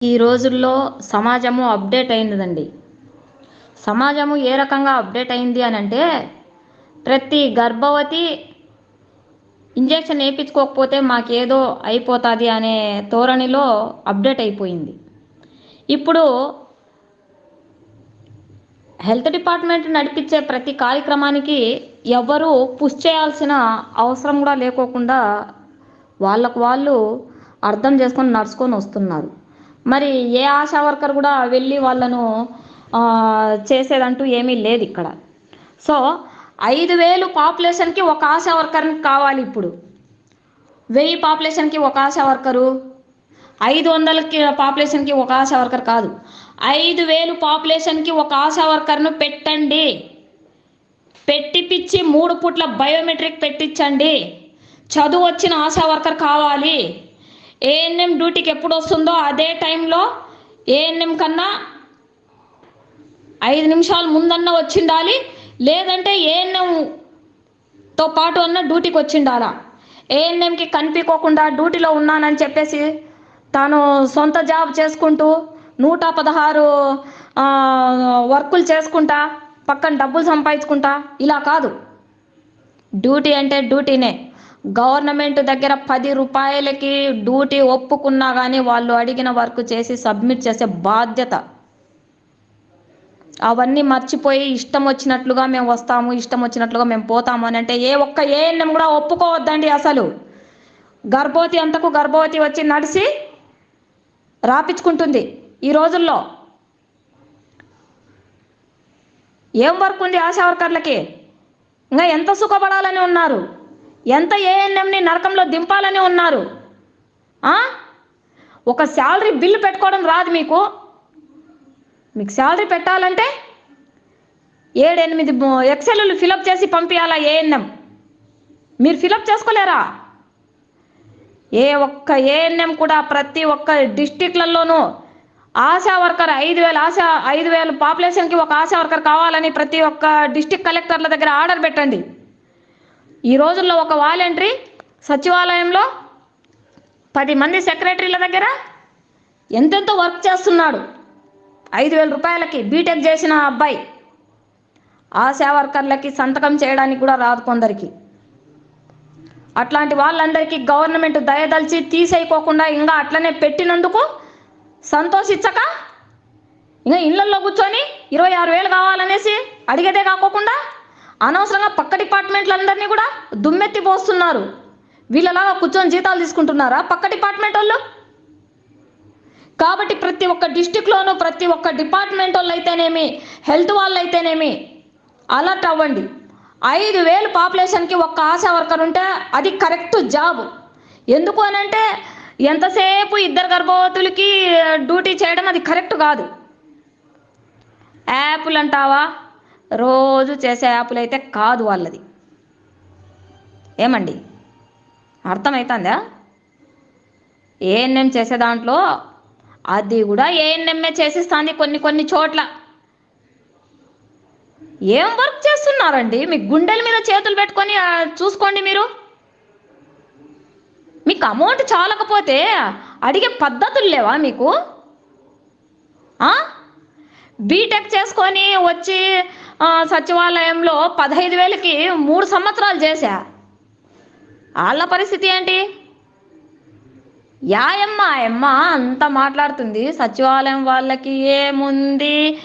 ఈ రోజుల్లో సమాజము అప్డేట్ అయినదండి సమాజము ఏ రకంగా అప్డేట్ అయింది అని అంటే ప్రతి గర్భవతి ఇంజెక్షన్ వేయించుకోకపోతే మాకేదో అయిపోతుంది అనే ధోరణిలో అప్డేట్ అయిపోయింది. ఇప్పుడు హెల్త్ డిపార్ట్మెంట్ నడిపించే ప్రతి కార్యక్రమానికి ఎవరు పుష్ చేయాల్సిన అవసరం కూడా లేకోకుండా వాళ్ళకు వాళ్ళు అర్థం చేసుకొని నడుచుకొని వస్తున్నారు. మరి ఏ ఆశా వర్కర్ కూడా వెళ్ళి వాళ్ళను చేసేదంటూ ఏమీ లేదు ఇక్కడ. సో ఐదు వేలు పాపులేషన్కి ఒక ఆశా వర్కర్ని కావాలి ఇప్పుడు. వెయ్యి పాపులేషన్కి ఒక ఆశా వర్కరు ఐదు వందలకి పాపులేషన్కి ఒక ఆశా వర్కర్ కాదు. ఐదు వేలు పాపులేషన్కి ఒక ఆశా వర్కర్ను పెట్టండి. పెట్టిపిచ్చి మూడు పుట్ల బయోమెట్రిక్ పెట్టించండి. చదువు వచ్చిన ఆశా వర్కర్ కావాలి. ఏఎన్ఎం డ్యూటీకి ఎప్పుడు వస్తుందో అదే టైంలో ఏఎన్ఎం కన్నా ఐదు నిమిషాల ముందన్న వచ్చిండాలి లేదంటే ఏఎన్ఎంతో పాటు అన్న డ్యూటీకి వచ్చిండాలా. ఏఎన్ఎంకి కనిపించకుండా డ్యూటీలో ఉన్నానని చెప్పేసి తాను సొంత జాబ్ చేసుకుంటూ నూట పదహారు వర్కులు చేసుకుంటా పక్కన డబ్బులు సంపాదించుకుంటా ఇలా కాదు. డ్యూటీ అంటే డ్యూటీనే గవర్నమెంట్ దగ్గర పది రూపాయలకి డ్యూటీ ఒప్పుకున్నా కానీ వాళ్ళు అడిగిన వర్క్ చేసి సబ్మిట్ చేసే బాధ్యత. అవన్నీ మర్చిపోయి ఇష్టం వచ్చినట్లుగా మేము వస్తాము ఇష్టం వచ్చినట్లుగా మేము పోతాము అని అంటే ఏ ఒక్క ఏఎన్ఎం కూడా ఒప్పుకోవద్దండి అసలు. గర్భవతి అంతకు గర్భవతి వచ్చి నడిచి రాపించుకుంటుంది ఈ రోజుల్లో. ఏం వర్క్ ఉంది ఆశా వర్కర్లకి? ఇంకా ఎంత సుఖపడాలని ఉన్నారు? ఎంత ఏఎన్ఎంని నరకంలో దింపాలని ఉన్నారు? ఒక శాలరీ బిల్లు పెట్టుకోవడం రాదు మీకు? మీకు శాలరీ పెట్టాలంటే ఏడెనిమిది ఎక్సెల్లు ఫిలప్ చేసి పంపించాలా ఏఎన్ఎం మీరు ఫిలప్ చేసుకోలేరా? ఏ ఒక్క ఏఎన్ఎం కూడా ప్రతి ఒక్క డిస్టిక్లలోనూ ఆశా వర్కర్ ఐదు వేల ఆశా ఐదు వేల పాపులేషన్కి ఒక ఆశా వర్కర్ కావాలని ప్రతి ఒక్క డిస్టిక్ కలెక్టర్ల దగ్గర ఆర్డర్ పెట్టండి. ఈ రోజుల్లో ఒక వాలంటరీ సచివాలయంలో పది మంది సెక్రటరీల దగ్గర ఎంతెంతో వర్క్ చేస్తున్నాడు. ఐదు వేల రూపాయలకి బీటెక్ చేసిన అబ్బాయి. ఆశా వర్కర్లకి సంతకం చేయడానికి కూడా రాదు కొందరికి. అట్లాంటి వాళ్ళందరికీ గవర్నమెంట్ దయదలిచి తీసేయకోకుండా ఇంకా అట్లనే పెట్టినందుకు సంతోషించక ఇంకా ఇళ్ళల్లో కూర్చొని ఇరవై ఆరు వేలు కావాలనేసి అడిగేదే కాకోకుండా అనవసరంగా పక్క డిపార్ట్మెంట్లందరినీ కూడా దుమ్మెత్తి పోస్తున్నారు. వీళ్ళలాగా కూర్చొని జీతాలు తీసుకుంటున్నారా పక్క డిపార్ట్మెంట్ వాళ్ళు? కాబట్టి ప్రతి ఒక్క డిస్టిక్లోనూ ప్రతి ఒక్క డిపార్ట్మెంట్ వాళ్ళు అయితేనేమి హెల్త్ వాళ్ళు అయితేనేమి అలర్ట్ అవ్వండి. ఐదు వేలు పాపులేషన్కి ఒక్క ఆశా వర్కర్ ఉంటే అది కరెక్ట్ జాబ్. ఎందుకు అని అంటే ఎంతసేపు ఇద్దరు గర్భవతులకి డ్యూటీ చేయడం అది కరెక్ట్ కాదు. యాప్లు అంటావా రోజు చేసే యాప్లు అయితే కాదు వాళ్ళది. ఏమండి? అర్థమవుతుందా ఏఎన్ఎం చేసే దాంట్లో అది కూడా ఏఎన్ఎంఏ చేసిస్తుంది కొన్ని కొన్ని చోట్ల. ఏం వర్క్ చేస్తున్నారండి? మీ గుండెల మీద చేతులు పెట్టుకొని చూసుకోండి మీరు. మీకు అమౌంట్ చాలకపోతే అడిగే పద్ధతులు లేవా మీకు? బీటెక్ చేసుకొని వచ్చి సచివాలయంలో పదహైదు వేలకి మూడు సంవత్సరాలు చేశా. వాళ్ళ పరిస్థితి ఏంటి? యాయమ్మ ఆయమ్మ అంతా మాట్లాడుతుంది. సచివాలయం వాళ్ళకి ఏముంది?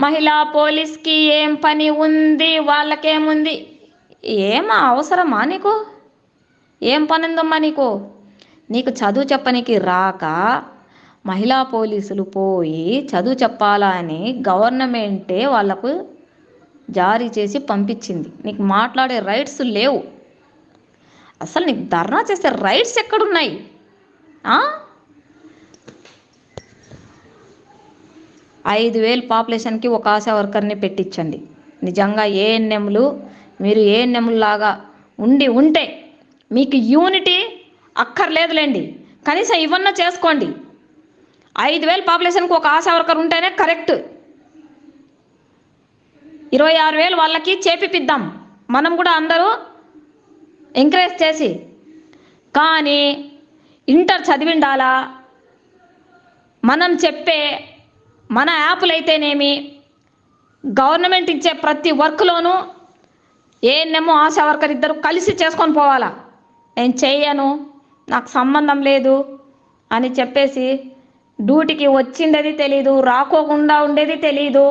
మహిళా పోలీస్కి ఏం పని ఉంది? వాళ్ళకేముంది? ఏమా అవసరమా నీకు? ఏం పని ఉందమ్మా నీకు? నీకు చదువు చెప్పనికి రాక మహిళా పోలీసులు పోయి చదువు చెప్పాలా అని గవర్నమెంటే వాళ్ళకు జారీ చేసి పంపించింది. నీకు మాట్లాడే రైట్స్ లేవు. అసలు నీకు ధర్నా చేసే రైట్స్ ఎక్కడున్నాయి? ఐదు వేలు పాపులేషన్కి ఒక ఆశా వర్కర్ని పెట్టించండి. నిజంగా ఏఎన్ఎంలు మీరు ఏఎన్ఎంలు లాగా ఉండి ఉంటే మీకు యూనిటీ అక్కర్లేదులేండి. కనీసం ఇవన్నా చేసుకోండి. ఐదు వేలు పాపులేషన్కి ఒక ఆశా వర్కర్ ఉంటేనే కరెక్ట్. ఇరవై ఆరు వేలు వాళ్ళకి చేపిద్దాం మనం కూడా అందరూ ఎంకరేజ్ చేసి కానీ ఇంటర్ చదివిండాలా? మనం చెప్పే మన యాప్లు అయితేనేమి గవర్నమెంట్ ఇచ్చే ప్రతి వర్క్లోనూ ఏఎన్ఎం ఆశా వర్కర్ ఇద్దరు కలిసి చేసుకొని పోవాలా? నేను చేయను నాకు సంబంధం లేదు అని చెప్పేసి డ్యూటీకి వచ్చిండేది తెలీదు రాకోకుండా ఉండేది తెలీదు.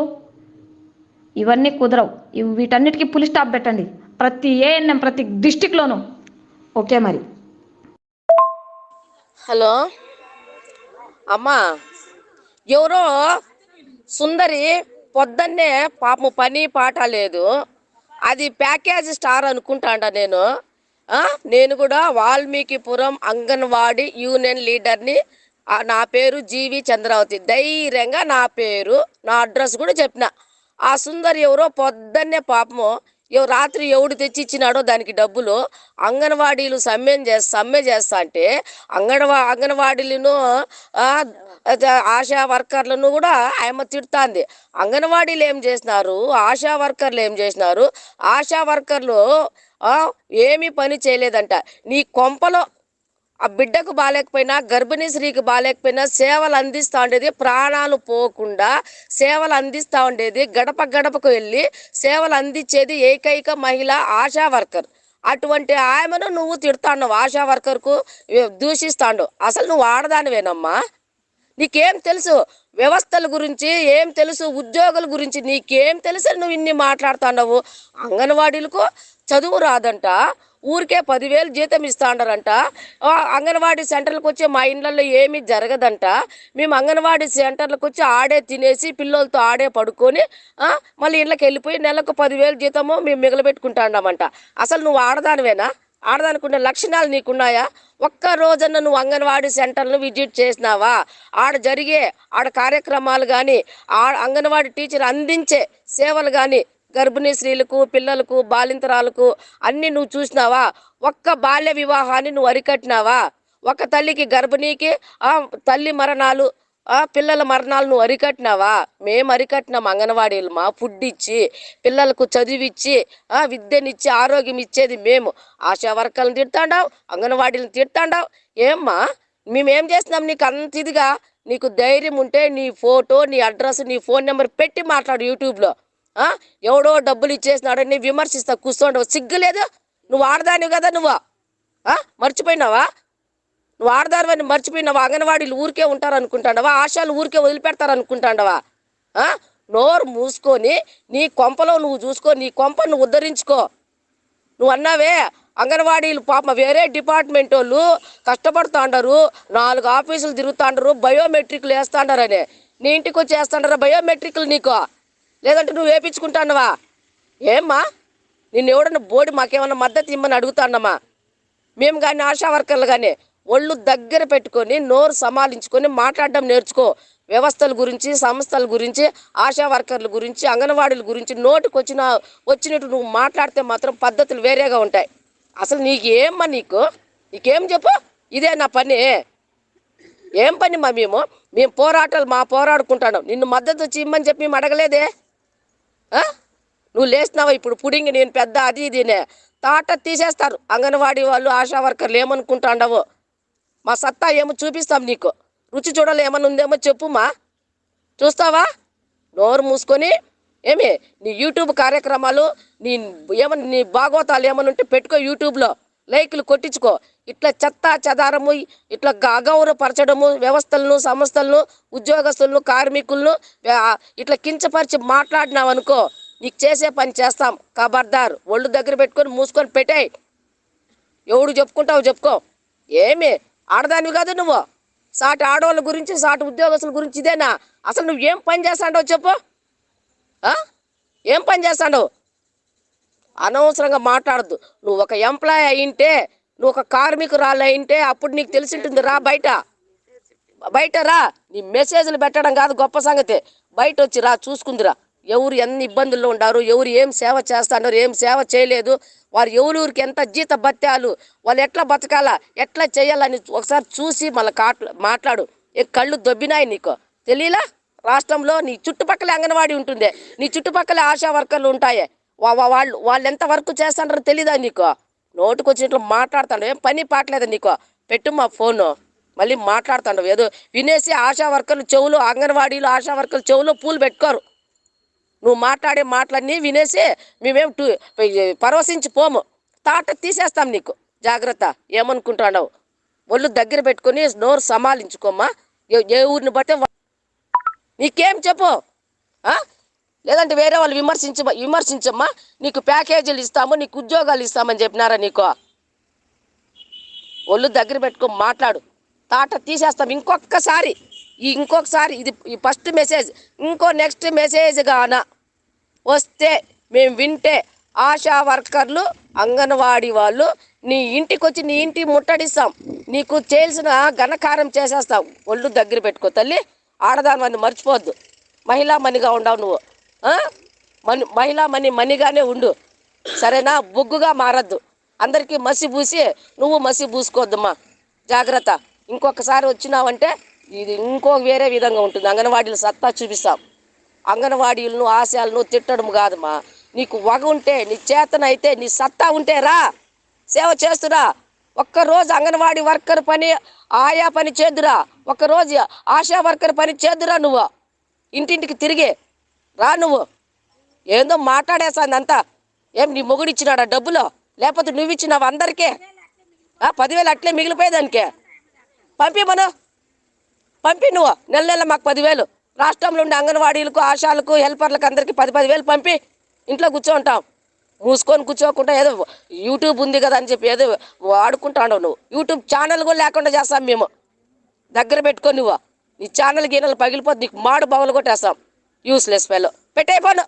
ఇవన్నీ కుదరవు. వీటన్నిటికీ పులి స్టాప్ పెట్టండి. ప్రతి ఏఎన్ఎం ప్రతి డిస్టిక్లోనూ ఓకే మరి. హలో. అమ్మా. ఎవరో సుందరి పొద్దున్నే పాపం పని పాట లేదు. అది ప్యాకేజ్ స్టార్ అనుకుంటాండ నేను. నేను కూడా వాల్మీకిపురం అంగన్వాడీ యూనియన్ లీడర్ని నా పేరు జీవి చంద్రావతి. ధైర్యంగా నా పేరు నా అడ్రస్ కూడా చెప్పిన. ఆ సుందరి ఎవరో పొద్దున్నే పాపము ఎవ- రాత్రి ఎవడు తెచ్చి ఇచ్చినాడో దానికి డబ్బులు అంగన్వాడీలు సమ్మె చేస్తా సమ్మె చేస్తా అంటే అంగన్వా అంగన్వాడీలను ఆశా వర్కర్లను కూడా ఆయమ్మ తిడుతాంది. అంగన్వాడీలు ఏం చేసినారు? ఆశా వర్కర్లు ఏం చేసినారు? ఆశా వర్కర్లు ఏమీ పని చేయలేదంట. నీ కొంపలో ఆ బిడ్డకు బాగాలేకపోయినా గర్భిణీ స్త్రీకి బాగాలేకపోయినా సేవలు అందిస్తూ ఉండేది ప్రాణాలు పోకుండా సేవలు అందిస్తూ ఉండేది గడప గడపకు వెళ్ళి సేవలు అందించేది ఏకైక మహిళ ఆశా వర్కర్. అటువంటి ఆమెను నువ్వు తిడతాండవు ఆశా వర్కర్కు దూషిస్తాడు అసలు నువ్వు ఆడదానివేనమ్మా? నీకేం తెలుసు వ్యవస్థల గురించి ఏం తెలుసు ఉద్యోగుల గురించి నీకేం తెలుసు నువ్వు ఇన్ని మాట్లాడుతున్నావు అంగన్వాడీలకు చదువు రాదంట ఊరికే పదివేలు జీతం ఇస్తాండారంట. అంగన్వాడీ సెంటర్లకు వచ్చి మా ఇళ్ళల్లో ఏమీ జరగదంట. మేము అంగన్వాడీ సెంటర్లకు వచ్చి ఆడే తినేసి పిల్లలతో ఆడే పడుకొని మళ్ళీ ఇండ్లకి వెళ్ళిపోయి నెలకు పదివేలు జీతము మేము మిగలబెట్టుకుంటాండమంట. అసలు నువ్వు ఆడదానివేనా? ఆడదానుకునే లక్షణాలు నీకున్నాయా? ఒక్క రోజన్న నువ్వు అంగన్వాడీ సెంటర్ను విజిట్ చేసినావా? ఆడ జరిగే ఆడ కార్యక్రమాలు కానీ ఆ అంగన్వాడీ టీచర్ అందించే సేవలు కానీ గర్భిణీ స్త్రీలకు పిల్లలకు బాలింతరాలకు అన్నీ నువ్వు చూసినావా? ఒక్క బాల్య వివాహాన్ని నువ్వు అరికట్టినావా? ఒక తల్లికి గర్భిణీకి ఆ తల్లి మరణాలు ఆ పిల్లల మరణాలు నువ్వు అరికట్టినావా? మేము అరికట్టినాం అంగన్వాడీలు మా ఫుడ్ ఇచ్చి పిల్లలకు చదివిచ్చి ఆ విద్యనిచ్చి ఆరోగ్యం ఇచ్చేది మేము. ఆశా వర్కర్లను తిడతాండావు అంగన్వాడీలను తిడతాండావు. ఏమ్మా? మేమేం చేస్తున్నాం నీకు అంత ఇదిగా నీకు ధైర్యం ఉంటే నీ ఫోటో నీ అడ్రస్ నీ ఫోన్ నెంబర్ పెట్టి మాట్లాడు యూట్యూబ్లో. ఎవడో డబ్బులు ఇచ్చేసినాడని విమర్శిస్తా కూర్చోండవు సిగ్గు లేదు. నువ్వు ఆడదానివి కదా నువ్వు. మర్చిపోయినావా? నువ్వు ఆడదానివని మర్చిపోయినావా? అంగన్వాడీలు ఊరికే ఉంటారు అనుకుంటాండవా ఆశాలు ఊరికే వదిలిపెడతారు అనుకుంటాండవా నోరు మూసుకొని నీ కొంపలో నువ్వు చూసుకో నీ కొంప నువ్వు ఉద్ధరించుకో. నువ్వు అన్నావే అంగన్వాడీలు పాప వేరే డిపార్ట్మెంట్ వాళ్ళు కష్టపడుతుండరు నాలుగు ఆఫీసులు తిరుగుతాండరు బయోమెట్రిక్లు వేస్తాండారని. నీ ఇంటికి వచ్చి వేస్తాండారా బయోమెట్రిక్లు నీకు? లేదంటే నువ్వు వేపించుకుంటానవా? ఏమ్మా? నిన్ను ఎవడన్నా బోడి మాకేమన్నా మద్దతు ఇమ్మని అడుగుతానమ్మా? మేము కానీ ఆశా వర్కర్లు కానీ ఒళ్ళు దగ్గర పెట్టుకొని నోరు సమాలించుకొని మాట్లాడడం నేర్చుకో. వ్యవస్థల గురించి సంస్థల గురించి ఆశా వర్కర్ల గురించి అంగన్వాడీల గురించి నోటికి వచ్చిన వచ్చినట్టు నువ్వు మాట్లాడితే మాత్రం పద్ధతులు వేరేగా ఉంటాయి. అసలు నీకు ఏమ్మా నీకు? నీకేం చెప్పు? ఇదే నా పని. ఏం పని మా మేము? మేము పోరాటాలు మా పోరాడుకుంటాను. నిన్ను మద్దతు వచ్చి ఇమ్మని చెప్పి మేము అడగలేదే? నువ్వు లేచినావా? ఇప్పుడు పుడింగి నేను పెద్ద అది ఇదినే. తాట తీసేస్తారు. అంగన్వాడీ వాళ్ళు ఆశా వర్కర్లు ఏమనుకుంటాండవో? మా సత్తా ఏమో చూపిస్తాం నీకు. రుచి చూడాలి ఏమన్నా ఉందేమో చెప్పుమా చూస్తావా? నోరు మూసుకొని ఏమి? నీ యూట్యూబ్ కార్యక్రమాలు నీ ఏమన్నా నీ భాగవతాలు ఏమన్నా ఉంటే పెట్టుకో యూట్యూబ్లో. లైకులు కొట్టించుకో. ఇట్లా చెత్త చెదారము ఇట్లా గ- అగౌరవపరచడము వ్యవస్థలను సంస్థలను ఉద్యోగస్తులను కార్మికులను ఇట్లా కించపరిచి మాట్లాడినావు అనుకో నీకు చేసే పని చేస్తాం. కబర్దార్ ఒళ్ళు దగ్గర పెట్టుకొని మూసుకొని పెట్టాయి. ఎవడు చెప్పుకుంటావు చెప్పుకో. ఏమి? ఆడదానివి కాదు నువ్వు. సాటి ఆడవాళ్ళ గురించి సాటి ఉద్యోగస్తుల గురించి ఇదేనా? అసలు నువ్వు ఏం పని చేస్తాడో చెప్పు. ఏం పని చేస్తాడో? అనవసరంగా మాట్లాడద్దు. నువ్వు ఒక ఎంప్లాయ్ అయింటే నువ్వు ఒక కార్మికురాలు అయింటే అప్పుడు నీకు తెలిసి ఉంటుంది రా బయట. బయట రా. నీ మెసేజ్లు పెట్టడం కాదు గొప్ప సంగతి. బయట వచ్చి రా చూసుకుందిరా. ఎవరు ఎన్ని ఇబ్బందుల్లో ఉండారు ఎవరు ఏం సేవ చేస్తున్నారు ఏం సేవ చేయలేదు వారు ఎవరూరికి ఎంత జీత బత్యాలు వాళ్ళు ఎట్లా బతకాలా ఎట్లా చేయాలని ఒకసారి చూసి మళ్ళీ కాట్ మాట్లాడు. ఏ కళ్ళు దొబ్బినాయి నీకు. తెలియలా రాష్ట్రంలో నీ చుట్టుపక్కల అంగన్వాడీ ఉంటుంది. నీ చుట్టుపక్కల ఆశా వర్కర్లు ఉంటాయి. వాళ్ళు వాళ్ళు ఎంత వర్క్ చేస్తాడారో తెలీదా నీకు? నోటుకు వచ్చినట్లు మాట్లాడుతాడు ఏం పని పాటలేదు నీకు? పెట్టు మా ఫోను. మళ్ళీ మాట్లాడుతాడు ఏదో వినేసి ఆశా వర్కర్లు చెవులు అంగన్వాడీలు ఆశా వర్కర్లు చెవులో పూలు పెట్టుకోరు. నువ్వు మాట్లాడే మాటలన్నీ వినేసి మేమేం టూ పరవశించి పోము. తాట తీసేస్తాం నీకు. జాగ్రత్త. ఏమనుకుంటున్నావు? ఒళ్ళు దగ్గర పెట్టుకొని నోరు సమాలించుకోమ్మా. ఏ- ఊరిని బట్టే నీకేం చెప్పు? లేదంటే వేరే వాళ్ళు విమర్శించ విమర్శించమ్మా. నీకు ప్యాకేజీలు ఇస్తాము నీకు ఉద్యోగాలు ఇస్తామని చెప్పినారా నీకు? ఒళ్ళు దగ్గర పెట్టుకో మాట్లాడు. తాట తీసేస్తాం ఇంకొకసారి ఈ ఇంకొకసారి ఇది ఈ ఫస్ట్ మెసేజ్ ఇంకో నెక్స్ట్ మెసేజ్ గాన వస్తే మేము వింటే ఆశా వర్కర్లు అంగన్వాడీ వాళ్ళు నీ ఇంటికి వచ్చి నీ ఇంటి ముట్టడిస్తాం. నీకు చేయాల్సిన ఘనకారం చేసేస్తాం. ఒళ్ళు దగ్గర పెట్టుకో తల్లి. ఆడదాని మర్చిపోద్దు మహిళా మనిగా ఉండవు నువ్వు. మని మహిళా మని మనిగానే ఉండు. సరేనా? బొగ్గుగా మారద్దు. అందరికీ మసి పూసి నువ్వు మసి పూసుకోవద్దమ్మా జాగ్రత్త. ఇంకొకసారి వచ్చినావంటే ఇది ఇంకో వేరే విధంగా ఉంటుంది. అంగన్వాడీలు సత్తా చూపిస్తాం. అంగన్వాడీలను ఆశయాలను తిట్టడం కాదమ్మా. నీకు వగ ఉంటే నీ చేతన అయితే నీ సత్తా ఉంటే రా. సేవ చేస్తురా. ఒక్కరోజు అంగన్వాడీ వర్కర్ పని ఆయా పని చేద్దురా. ఒక్కరోజు ఆశా వర్కర్ పని చేద్దురా నువ్వు. ఇంటింటికి తిరిగే. రా నువ్వు. ఏందో మాట్లాడేసాంది అంతా ఏం నీ మొగుడు ఇచ్చినాడా డబ్బులు? లేకపోతే నువ్వు ఇచ్చినావు అందరికీ? ఆ, పదివేలు అట్లే మిగిలిపోయేదానికే. పంపి మనం. పంపి నువ్వు. నెల నెల మాకు పదివేలు. రాష్ట్రంలో ఉండే అంగన్వాడీలకు ఆశాలకు హెల్పర్లకు అందరికీ పది పదివేలు పంపి. ఇంట్లో కూర్చోంటాం మూసుకొని కూర్చోకుండా ఏదో యూట్యూబ్ ఉంది కదా అని చెప్పి ఏదో వాడుకుంటాడు నువ్వు. యూట్యూబ్ ఛానల్ కూడా లేకుండా చేస్తాం మేము. దగ్గర పెట్టుకొని నువ్వు. నీ ఛానల్ గీనలు పగిలిపోతే నీకు మాడు బవలు కొట్టేస్తాం. యూస్లెస్ ఫెలో పెట్టే ఫోన్.